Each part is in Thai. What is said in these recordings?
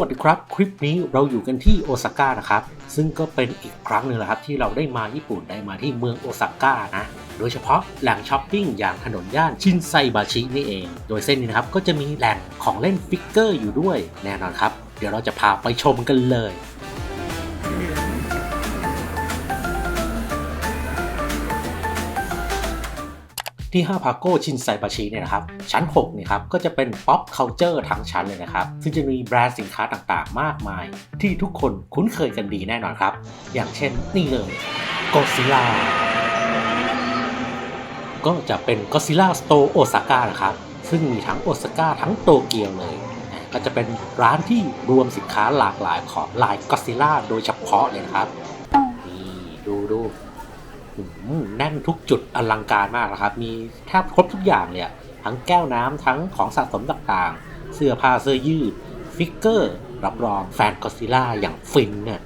สวัสดีครับ คลิปนี้เราอยู่กันที่โอซาก้านะครับ ซึ่งก็เป็นอีกครั้งหนึ่งแหละครับที่เราได้มาญี่ปุ่นได้มาที่เมืองโอซาก้านะ โดยเฉพาะแหล่งช้อปปิ้งอย่างถนนย่านชินไซบาชินี่เอง โดยเส้นนี้นะครับก็จะมีแหล่งของเล่นฟิกเกอร์อยู่ด้วยแน่นอนครับ เดี๋ยวเราจะพาไปชมกันเลย ที่ฮาพาโกชินไซบาชิเนี่ยนะครับชั้น6เนี่ยครับก็จะเป็น Pop Culture ทั้งชั้นเลยนะครับ ซึ่งจะมีแบรนด์สินค้าต่างๆ มากมาย ที่ทุกคนคุ้นเคยกันดีแน่นอนครับ อย่างเช่นนี่เลย Godzilla ก็จะเป็น Godzilla Store Osaka นะครับ ซึ่งมีทั้งโอซาก้าทั้งโตเกียวเลยนะก็จะเป็นร้านที่รวมสินค้าหลากหลายของลาย Godzilla โดยเฉพาะเลยนะครับนี่ดูดู แน่นทุกจุดอลังการมากนะครับ มีแทบครบทุกอย่างเลยทั้งแก้วน้ำทั้งของสะสมต่างๆ เสื้อผ้าเสื้อยืด ฟิกเกอร์ รับรองแฟนก็ซิล่าอย่างฟินเนี่ย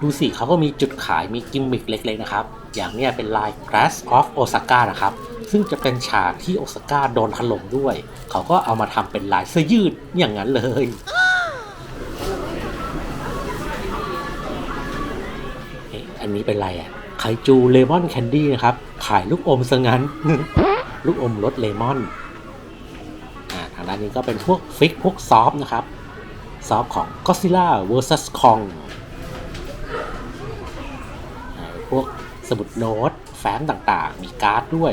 ดูสิเขาก็มีจุดขายมีกิมมิคเล็กๆนะครับ อย่างเนี้ยเป็นลาย Grass of Osaka นะครับ ซึ่งจะเป็นฉากที่โอซาก้าโดนถล่มด้วย เขาก็เอามาทำเป็นลายเสื้อยืดอย่างนั้นเลย เอ๊ะอันนี้เป็นไรอะไคจูเลมอนแคนดี้นะครับ ขายลูกอมซะงั้น ลูกอมรสเลมอนอ่าทางด้านนี้ก็เป็นพวกฟิกพวกซอฟต์นะครับ ซอฟต์ของ Godzilla vs Kong อ่าพวกสมุดโน้ต แฟ้มต่างๆ มีการ์ดด้วย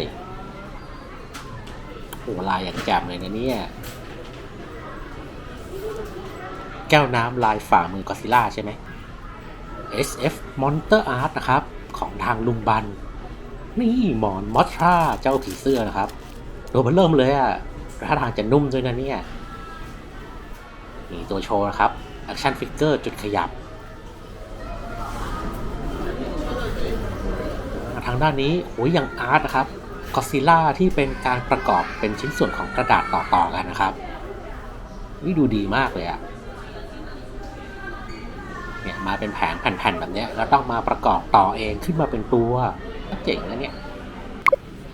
โอ้ลายอย่างแจ่มเลยนะเนี่ย แก้วน้ำลายฝ่ามือ Godzilla ใช่ไหม SF Monster Art นะครับ ของทางลุงบัน นี่หมอนมอสทราเจ้าผีเสื้อนะครับตัวมันเริ่มเลยอะท่าทางจะนุ่มด้วยนะเนี่ยนี่ตัวโชว์นะครับแอคชั่นฟิกเกอร์จุดขยับ ทางด้านนี้โอ้ยอย่างอาร์ตนะครับกอซิล่าที่เป็นการประกอบเป็นชิ้นส่วนของกระดาษต่อๆกันนะครับนี่ดูดีมากเลยอะ เนี่ยมาเป็นแผงแผ่นๆแบบเนี้ยแล้วต้องมาประกอบต่อเองขึ้นมาเป็นตัวเจ๋งนะเนี่ย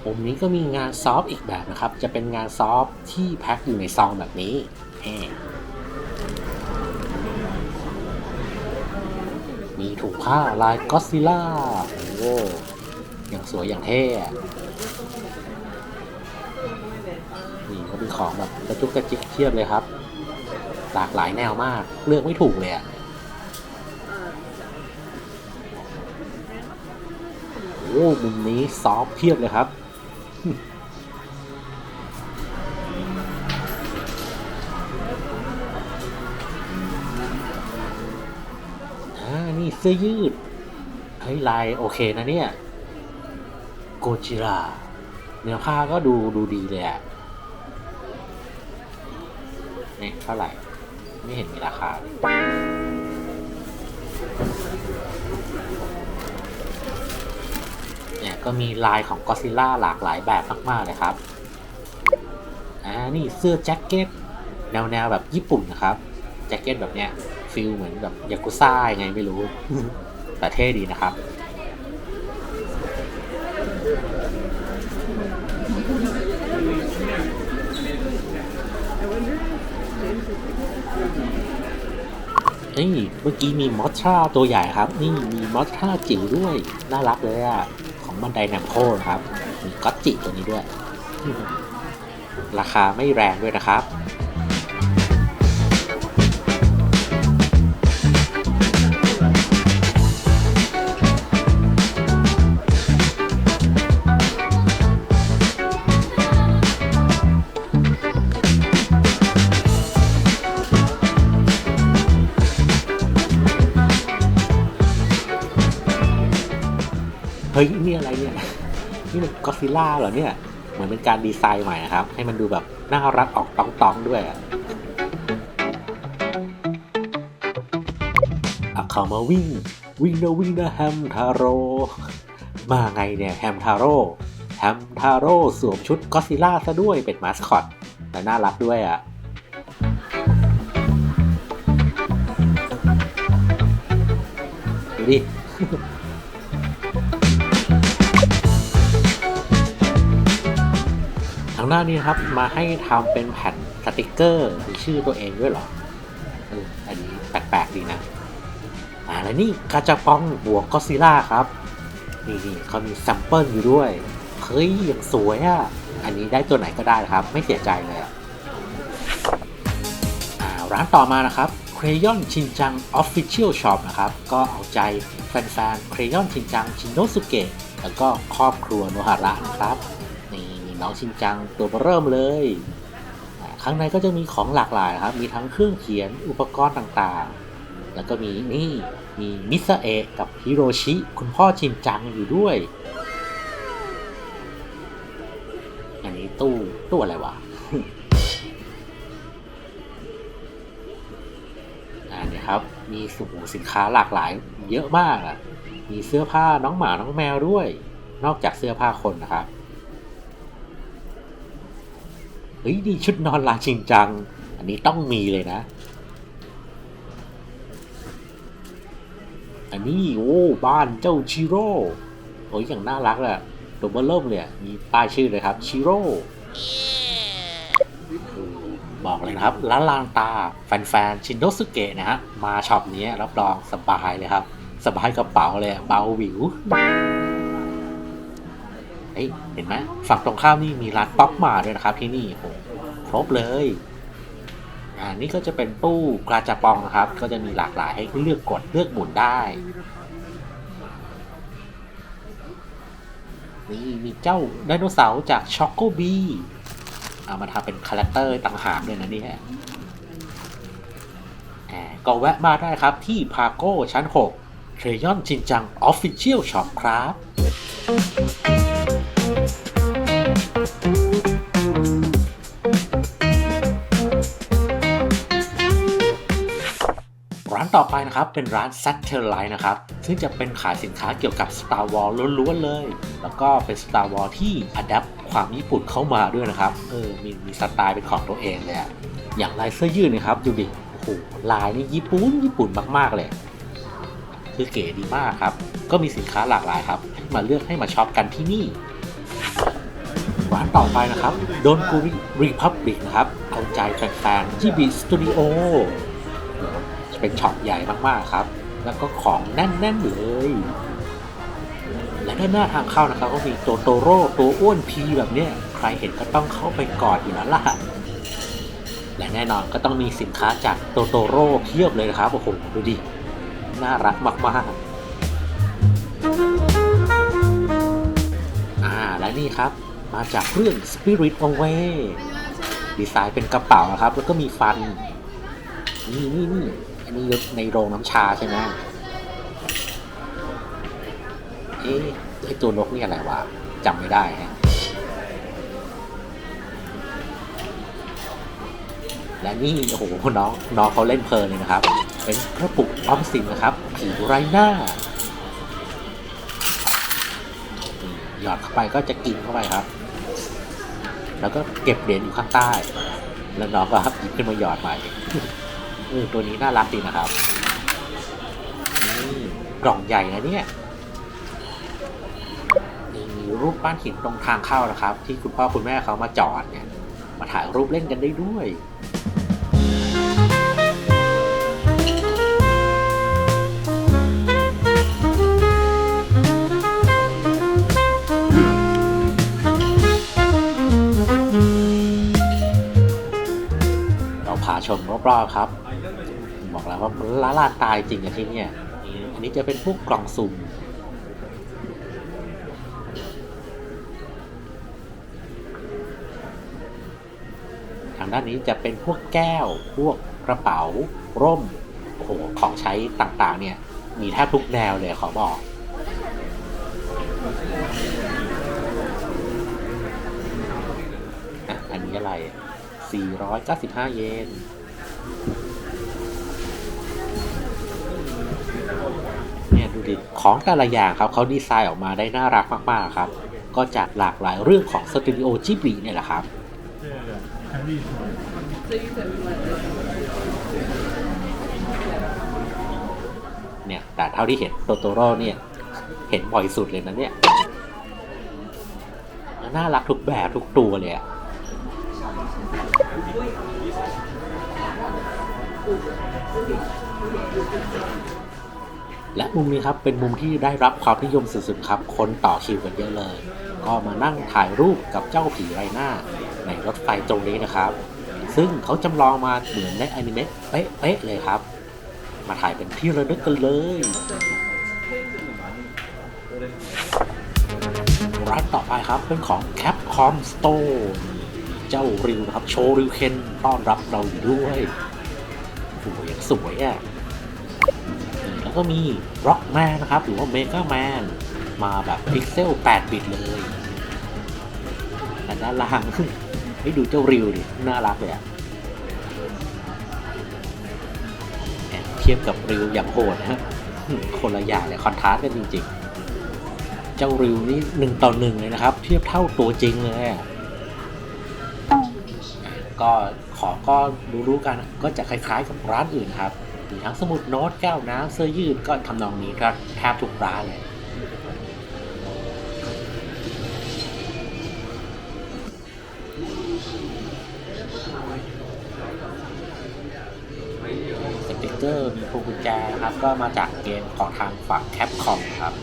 มุมนี้ก็มีงานซอฟต์อีกแบบนะครับ จะเป็นงานซอฟต์ที่แพ็คอยู่ในซองแบบนี้แหมมีถุงผ้าลายก็ซิล่าโอ้อย่างสวยอย่างเท่นี่ก็มีของแบบกระจุกกระจิกเทียบเลยครับ หลากหลายแนวมาก เลือกไม่ถูกเลยอะ มุมนี้ซอฟเพียบเลยครับ อ่า นี่เสื้อยืดเฮ้ยลายโอเคนะเนี่ย โกจิราเนื้อผ้าก็ดูดูดีเลยอะเนี่ยเท่าไหร่ ไม่เห็นมีราคาเลย เนี่ยก็มีลายของก็ซิล่าหลากหลายแบบมากๆเลยครับ อ่า นี่เสื้อแจ็คเก็ตแนวแนวแบบญี่ปุ่นนะครับ แจ็คเก็ตแบบเนี้ยฟิลเหมือนแบบยากุซ่ายังไงไม่รู้ แต่เท่ดีนะครับ เฮ้ยเมื่อกี้มีมอสชาตัวใหญ่ครับ นี่มีมอสชาจิ๋วด้วย น่ารักเลยอะของบันไดแนมโคนครับ มีก็อตจิตัวนี้ด้วย ราคาไม่แรงด้วยนะครับ นี่มันก็ซิล่าเหรอเนี่ย เหมือนเป็นการดีไซน์ใหม่นะครับ ให้มันดูแบบน่ารักออกตองๆด้วยอะอะเขามาวิ่ง วิ่งนะวิ่งนะแฮมทาโร่มาไงเนี่ยแฮมทาโร่แฮมทาโร่สวมชุดก็ซิล่าซะด้วยเป็นมาสคอตแต่น่ารักด้วยอะดูดิ หน้านี้ครับมาให้ทำเป็นแผ่นสติกเกอร์มีชื่อตัวเองด้วยเหรอเอออันนี้แปลกๆดีนะอ่าแล้วนี่กาจาปองบวกก็ซิล่าครับ นี่นี่เขามีแซมเปิลอยู่ด้วยเฮ้ยยังสวยอะ อันนี้ได้ตัวไหนก็ได้ครับ ไม่เสียใจเลยอะอ่าร้านต่อมานะครับ Crayon ชินจัง Official Shop นะครับ ก็เอาใจแฟนๆ Crayon ชินจังชินโนสุเกะแล้วก็ครอบครัวโนฮาระนะครับ น้องชินจังตัวเริ่มเลยข้างในก็จะมีของหลากหลายครับ มีทั้งเครื่องเขียนอุปกรณ์ต่างๆ แล้วก็มีนี่มีมิซาเอะกับฮิโรชิ คุณพ่อชินจังอยู่ด้วย อันนี้ตู้ตู้อะไรวะอ่าเนี่ยครับ มีสูสินค้าหลากหลายเยอะมากอะ มีเสื้อผ้าน้องหมาน้องแมวด้วย นอกจากเสื้อผ้าคนนะครับ เฮ้ยนี่ชุดนอนลาชิงจัง อันนี้ต้องมีเลยนะ อันนี้โอ้บ้านเจ้าชิโร่โอ้ยอย่างน่ารักอะตัวเบอร์เริ่มเลยมีป้ายชื่อเลยครับชิโร่บอกเลยนะครับละลานตาแฟนๆชินโดสุเกะนะฮะมาช็อปนี้รับรองสบายเลยครับ สบายกระเป๋าเลยอะเบาหวิว ฮ้ยเห็นไหมฝั่งตรงข้ามนี่มีร้านป๊อปมาด้วยนะครับที่นี่โอ้โหครบเลยอ่านี่ก็จะเป็นตู้กราจาปองนะครับ ก็จะมีหลากหลายให้เลือกกดเลือกหมุนได้นี่มีเจ้าไดโนเสาร์จากช็อกโกบีเอามาทำเป็นคาแรคเตอร์ต่างหากเลยนะเนี่ยแหมก็แวะมาได้ครับที่พาโก้ชั้น 6เทรยอนชินจังออฟฟิเชียลช็อปครับ ต่อไปนะครับเป็นร้าน Satellite นะครับ ซึ่งจะเป็นขายสินค้าเกี่ยวกับ Star Wars ล้วนๆเลย แล้วก็เป็น Star Wars ที่อัดแอปความญี่ปุ่นเข้ามาด้วยนะครับ เออ มีมีสไตล์เป็นของตัวเองเลยอะอย่างลายเสื้อยืดนะครับ ดูดิ โอ้โห ลายนี่ญี่ปุ่นญี่ปุ่นมากๆเลย คือเก๋ดีมากครับ ก็มีสินค้าหลากหลายครับให้มาเลือกให้มาช็อปกันที่นี่ร้านต่อไปนะครับโดนกูรีพับบิกนะครับ เอาใจแฟนๆที่บีสตูดิโอ เป็นช็อปใหญ่มากๆครับ แล้วก็ของแน่นๆเลย และด้านหน้าทางเข้านะครับ ก็มีโตโตโร่ตัวอ้วนพีแบบเนี้ยใครเห็นก็ต้องเข้าไปกอดอยู่แล้วล่ะ และแน่นอนก็ต้องมีสินค้าจากโตโตโร่เพียบเลยนะครับโอ้โหดูดิ น่ารักมากๆอ่าและนี่ครับ มาจากเรื่อง Spirit Away ดีไซน์เป็นกระเป๋านะครับ แล้วก็มีฟัน นี่นี่นี่ อันนี้ในโรงน้ำชาใช่ไหมเอ๊ะไอตัวนกนี่อะไรวะจำไม่ได้ฮะและนี่โอ้โหน้องน้องเขาเล่นเพลินเลยนะครับ เป็นกระปุกออมสินนะครับ ผีไรหน้าหยอดเข้าไปก็จะกินเข้าไปครับ แล้วก็เก็บเหรียญอยู่ข้างใต้ แล้วน้องก็หยิบขึ้นมาหยอดใหม่ เออตัวนี้น่ารักดีนะครับนี่กล่องใหญ่นะเนี่ยนี่มีรูปปั้นหินตรงทางเข้านะครับ ที่คุณพ่อคุณแม่เขามาจอดเนี่ย มาถ่ายรูปเล่นกันได้ด้วย มรอบๆครับ บอกแล้วว่าละลานตายจริงอะที่เนี่ยอันนี้จะเป็นพวกกล่องสุ่มทางด้านนี้จะเป็นพวกแก้ว พวกกระเป๋า ร่ม โอ้โห ของใช้ต่างๆ เนี่ย มีแทบทุกแนวเลยขอบอก อันนี้อะไร 495 เยน เนี่ยดูดิ ของแต่ละอย่างครับเขาดีไซน์ออกมาได้น่ารักมาก ๆ ครับ ก็จากหลากหลายเรื่องของสตูดิโอจิบลิเนี่ยแหละครับ เนี่ยแต่เท่าที่เห็นโตโตโร่เนี่ย เห็นบ่อยสุดเลยนะเนี่ย น่ารักทุกแบบทุกตัวเลยอะ และมุมนี้ครับเป็นมุมที่ได้รับความนิยมสุดๆครับ คนต่อคิวกันเยอะเลย ก็มานั่งถ่ายรูปกับเจ้าผีไรหน้า ในรถไฟตรงนี้นะครับ ซึ่งเขาจำลองมาเหมือนในอนิเมะเป๊ะๆเลยครับ มาถ่ายเป็นที่ระลึกกันเลยร้านต่อไปครับเป็นของ Capcom Store เจ้าริวนะครับ โชว์ริวเคนต้อนรับเราอยู่ด้วย โอ้โหยังสวยอะแล้วก็มี Rockman นะครับ หรือว่า Mega Man มาแบบพิกเซล 8 บิตเลยแต่ด้านล่างให้ดูเจ้าริวดิ น่ารักเลยอะเทียบกับริวอย่างโหดนะฮะคนละอย่างเลยคอนทราสต์กันจริงๆ เจ้าริวนี่หนึ่งต่อหนึ่งเลยนะครับ เทียบเท่าตัวจริงเลยอะก็ ของก็รู้ๆกันก็จะคล้ายๆกับร้านอื่นครับมีทั้งสมุดโน้ตแก้วน้ำเสื้อยืดก็ทำนองนี้ครับแทบทุกร้านเลยสติกเกอร์มีพวงกุญแจครับก็มาจากเกมของทางฝั่งแคปคอมครับ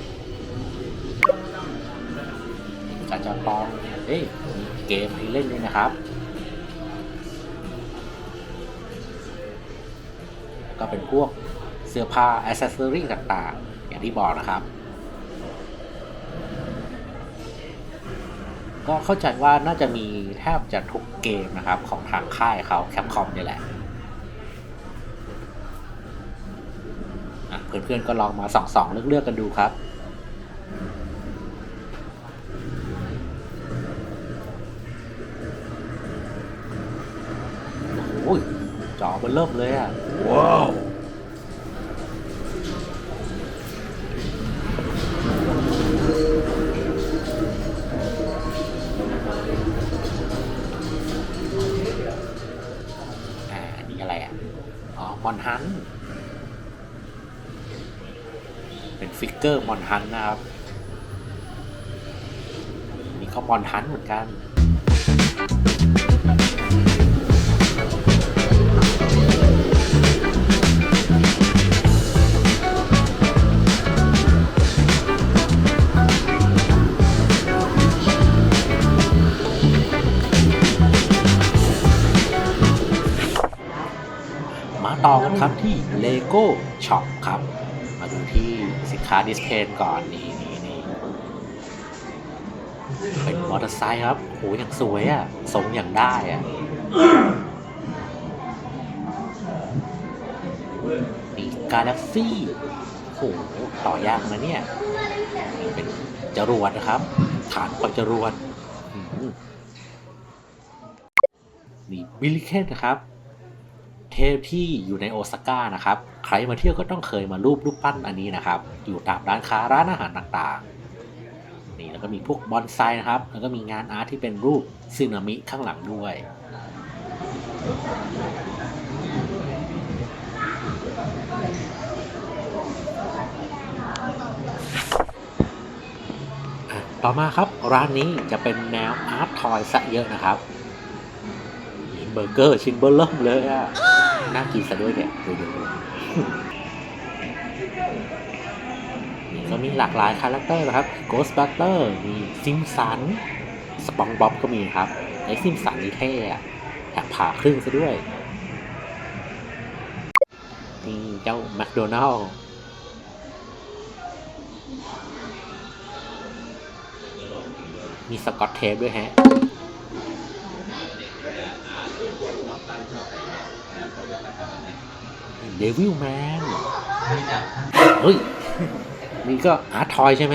การจะปองเอ้ยเกมให้เล่นด้วยนะครับ ก็เป็นพวกเสื้อผ้าอ c เซสซอรี่ต่างๆ อย่างที่บอกนะครับ ก็เข้าใจว่าน่าจะมีแทบจะทุกเกมนะครับ ของทางค่ายเขาแคปคอมนี่แหละอะเพื่อนๆก็ลองมาส่องๆเลือกๆกันดูครับ จอมันเริ่มเลยอะ ว้าวอ่าอันนี้อะไรอะอ๋อมอนฮัน เป็นฟิกเกอร์มอนฮันนะครับ นี่ก็มอนฮันเหมือนกัน ครับที่ Lego Shop ครับ มาดูที่สินค้าดิสเพย์ก่อนนี่นี่นี่เป็นมอเตอร์ไซค์ครับโหอย่างสวยอะ่ะทรงอย่างได้อะ่ะนี่กาแล็กซี่โหต่อยากนะเนี่ยนี่เป็นจรวดนะครับ ฐานปล่อยจรวดนี่บิลลิเคนนะครับ เทพที่อยู่ในโอซาก้านะครับ ใครมาเที่ยวก็ต้องเคยมารูปรูปปั้นอันนี้นะครับ อยู่ตามร้านค้าร้านอาหารต่างๆ นี่แล้วก็มีพวกบอนไซนะครับ แล้วก็มีงานอาร์ตที่เป็นรูปซึนามิข้างหลังด้วยอะต่อมาครับร้านนี้จะเป็นแนวอาร์ตทอยซะเยอะนะครับมีเบอร์เกอร์ชิ้นเบอร์เริ่มเลยอะ น่ากินซะด้วยเนี่ยดูดูดูนี่ก็มีหลากหลายคาแรคเตอร์นะครับ Ghostbuster มีซิมสันสปองบ๊อบก็มีครับไอ้ซิมสันนี่เท่อะแถมผ่าครึ่งซะด้วย นี่เจ้าแมคโดนัลล์มีสกอตเทปด้วยฮะ เดวิลแมนเฮ้ย นี่ก็อาร์ตทอยใช่ไหม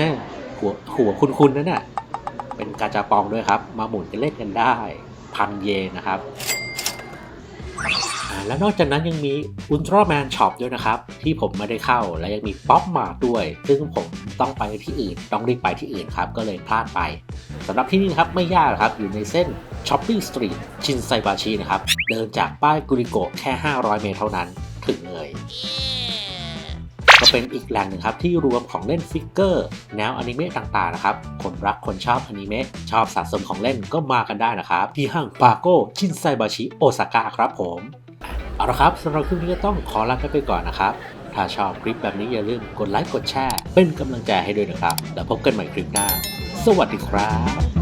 หัวหัวคุณๆนั่นน่ะ เป็นกาจาปองด้วยครับ มาหมุนกันเล่นกันได้พันเยนนะครับอ่าแล้วนอกจากนั้นยังมีอุลตร้าแมนช็อปด้วยนะครับ ที่ผมไม่ได้เข้าและยังมีป๊อปมาด้วย ซึ่งผมต้องไปที่อื่น ต้องรีบไปที่อื่นครับ ก็เลยพลาดไปสำหรับที่นี่นะครับไม่ยากครับ อยู่ในเส้น Shopping Street ชินไซบาชินะครับ เดินจากป้ายกุริโกะแค่ 500 เมตรเท่านั้น ถึงเลยก็เป็นอีกแหล่งหนึ่งครับที่รวมของเล่นฟิกเกอร์แนวอนิเมะต่างๆนะครับ คนรักคนชอบอนิเมะชอบสะสมของเล่นก็มากันได้นะครับ ที่ห้างปาโก้ชินไซบาชิโอซาก้าครับผม เอาละครับสำหรับคลิปนี้ก็ต้องขอลาไปก่อนนะครับ ถ้าชอบคลิปแบบนี้อย่าลืมกดไลค์กดแชร์เป็นกำลังใจให้ด้วยนะครับ แล้วพบกันใหม่คลิปหน้า สวัสดีครับ